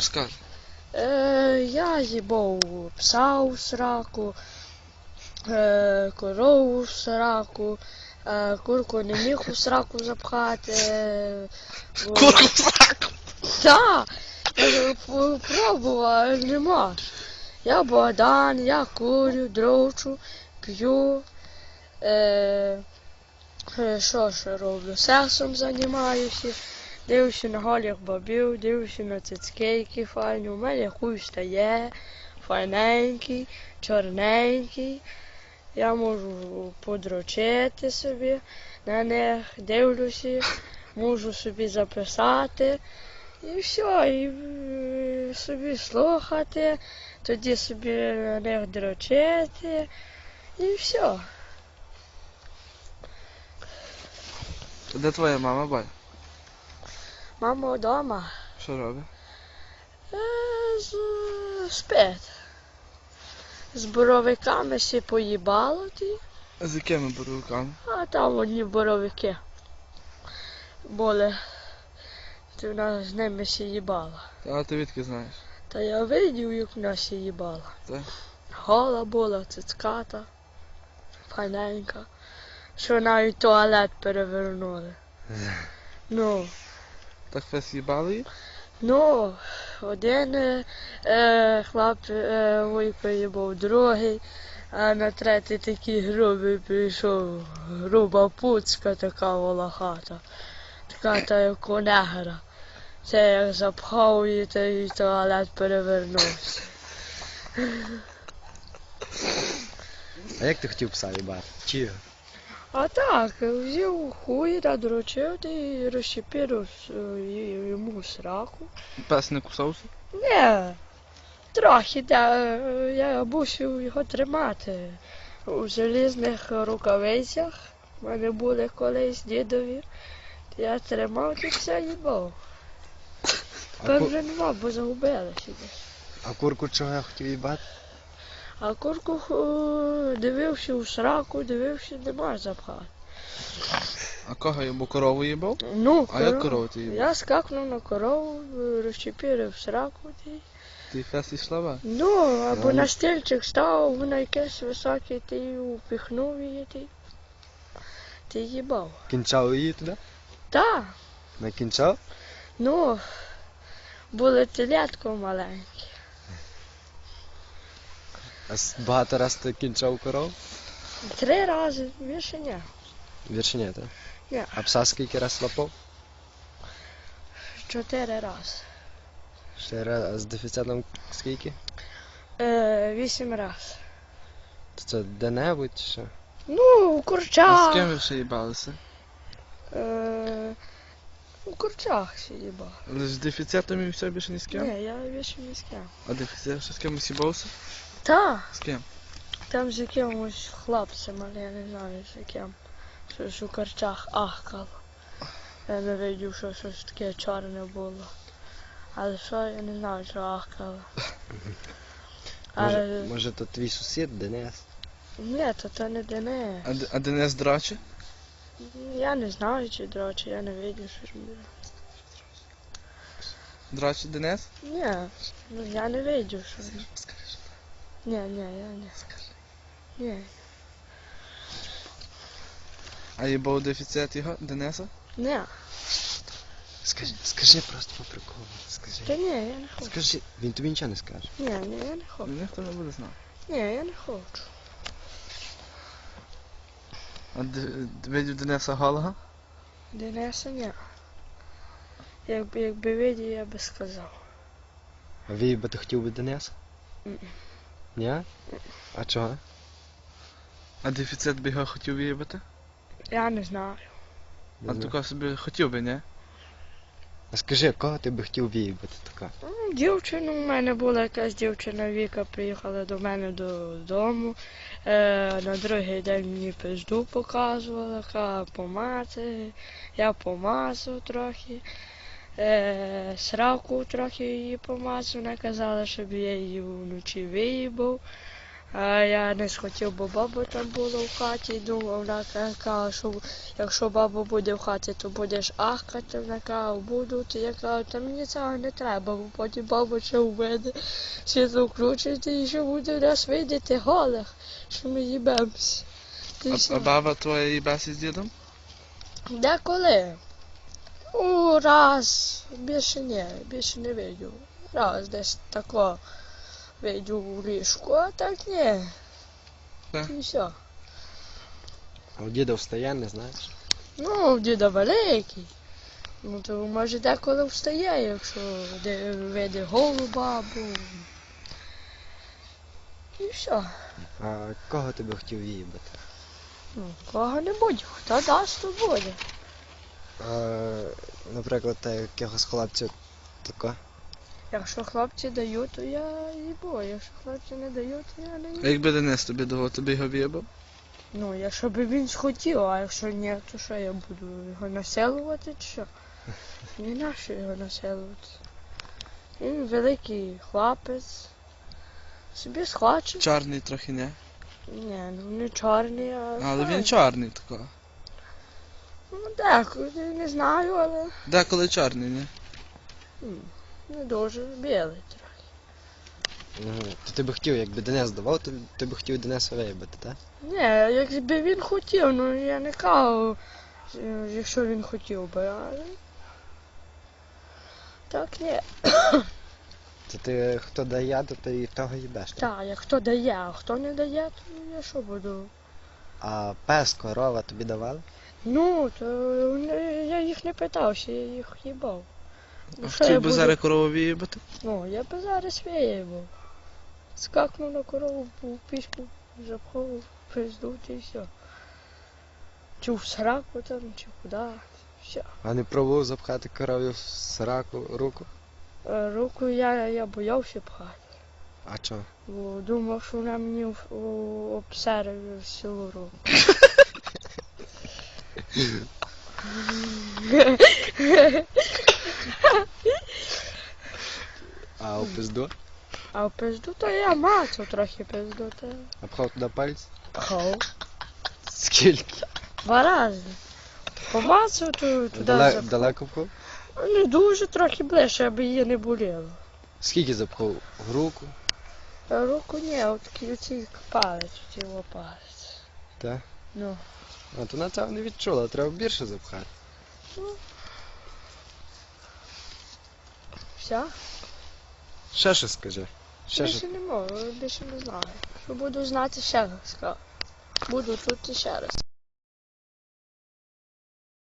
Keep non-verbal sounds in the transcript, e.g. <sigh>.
Скажи. Е, я їбав пса у сраку, е, корову в сраку, е, курку не міг у сраку запхати. е, бо- Курку в сраку. Так, я пробував, нема. Я Богдан, я курю, дрочу, п'ю. Е, е, що ще роблю? Сексом займаюся, дивлюся на голих бабів, дивлюся на цицьки, які файні. У мене хуй стає, файненький, чорненький. Я можу подрочити собі на них, дивлюся, можу собі записати. І все, і собі слухати, тоді собі на них дрочити, і все. Де твоя мама, бай? Мама вдома Що робить? спить. З боровиками сі поїбало ті, З якими буруками? а там одні боровики були. Ти вона з ними сі їбала. А ти відки знаєш? Та я видів, як вона сі їбала. Так. Гола була, цицката, файненька. Що навіть туалет перевернули. Ну, Так фес їбали її? ну, один е, е, хлоп е, їбав, другий, а на третій такий грубий прийшов, груба пуцька така волохата. Така та як у негра. Це як запхав її, то і туалет перевернувся. А як ти хотів пса їбати? Чи? А так, взяв хуй, та і розщепірив с- йому сраку. Пес не кусався? Не, трохи, да, я мусив його тримати у залізних рукавицях. У мене були колись дідові. Я тримав і все їбав. Тепер вже нема, бо загубилися а курку чого я хотів їбати? А курку дивився у сраку, дивився, нема запхати. А кого їбав? Корову їбав? Ну, А як корову ти їбав? Я скакнув на корову, розчепірив сраку. Ти. Ти фес ішла ба? Ну, або Ну. на стільчик став, або на якесь високе, ти упіхнув її, ти. Ти їбав. Кінчав її туди? Так, Не кінчав? ну, були телятко маленьке. А с- багато раз ти кінчав коров? Три рази, більше ні. Вірше ні, так? Ні. А пса скільки раз лапав? Чотири рази. Ще раз, а з дефіцитом скільки? Е, вісім раз. То це де-небудь чи що? Ну, у А з курчах. ким ви ще їбалися? Е, у курчах ще їбав. Лише з дефіцитом і все більше ні з ким? Ні, я більше не з ким. А дефіцит ще з кимось їбався? Та, З ким? там з якимось хлопцем, але я не знаю з яким. Щось у корчах ахкало. Я не видів, що щось таке чорне було. Але що, я не знаю, що ахкало. Може, Але може то твій сусід Денис? ні, то це не Денис. А, Д- а Денис драче? Я не знаю, чи дрочі, я не видів, що ж було. Драче Денис? Ні, ну я не видів, що. Ні, ні, я не. Ні. А їбав дефіцит його, Дениса? Ні. Скажи, скажи просто по приколу. Скажи. Та ні, я не хочу. Скажи, він тобі нічого не скаже. Ні, ні, я не хочу. Ніхто не буде знати. Ні, я не хочу. А Д- видів Дениса голого? Дениса ні. Якби, якби видів, я би сказав. А виїбати ти хотів би Дениса? Мгм. Ні? А чого? А дефіцит би його хотів виїбати? Я не знаю. А тако собі хотів би, ні? А скажи, кого ти би хотів виїбати така? Ну, Дівчина у мене була якась дівчина Віка, приїхала до мене додому. Е, на другий день мені пизду показувала, каже, помати. Я помазав трохи. Е, сраку трохи її помазав, вона казала, щоб я її вночі виїбав. А я не схотів, бо баба там була в хаті, думав, вона казала, що якщо баба буде в хаті, то будеш ахкати, вона казала, буду, то я кажу, та мені цього не треба, бо потім баба ще уведе, світло включить і ще буде нас видіти голих, що ми їбемося. А, а баба твоя їбася з дідом? Деколи. Раз, більше ні, більше не видю. Раз десь тако видю у ліжку, а так ні. І все. А у діда встає, не знаєш? Ну, у діда великий. Ну, то може деколи встає, якщо де види голу бабу. І все. А кого ти би хотів виїбати? Ну, кого-небудь, хто дасть, то буде. А, наприклад, та якогось хлопця тако. Якщо хлопці дають, то я їбу. Якщо хлопці не дають, то я не А якби Денис тобі давав, тобі його в'єбав? Ну, якщо б він схотів, а якщо ні, то що я буду його населувати чи що? <laughs> Ні на що його населувати. Він великий хлопець. Собі схоче. Чорний трохи, ні. Ні, ну не чорний, а. Але він чорний такого. Ну деколи, не знаю, але Деколи чорний, ні. м, не дуже білий трохи. Угу. То ти би хотів, якби Денис давав, то ти би хотів Дениса виїбати, так? Ні, якби він хотів, ну я не кажу, е, якщо він хотів би, але. Так ні. То ти хто дає, то ти і того їбеш. так? Так, як хто дає, а хто не дає, то я що буду. А пес, корова тобі давали? Ну, то не- я їх не питався, я їх їбав. Ну, А що хотів би зараз корову в'їбати? Ну, я би зараз виїбав. Скакнув на корову, в пішку, запхав, пизду і все. Чи в сраку там, чи куди. Все. А не пробував запхати корові в сраку руку? Е, Руку я, я боявся пхати. А чого? Бо думав, що вона мені в- обсере всю руку. <laughs> А у пизду? А в пизду то я мацав трохи пизду, то А пхав туди пальць? пхав. Скільки? Два рази. Помацав то туди Дале- запхав. далеко пхав? Не дуже трохи ближче, аби її не боліло. Скільки запхав? В руку? Руку ні, от такий оцей палець, його палець. Так. Ну. А то вона цього не відчула, треба більше запхати. Все? Ще щось скажи. Ще більше щось. не можу, більше не знаю. Що буду знати ще раз скажу. Буду тут і ще раз.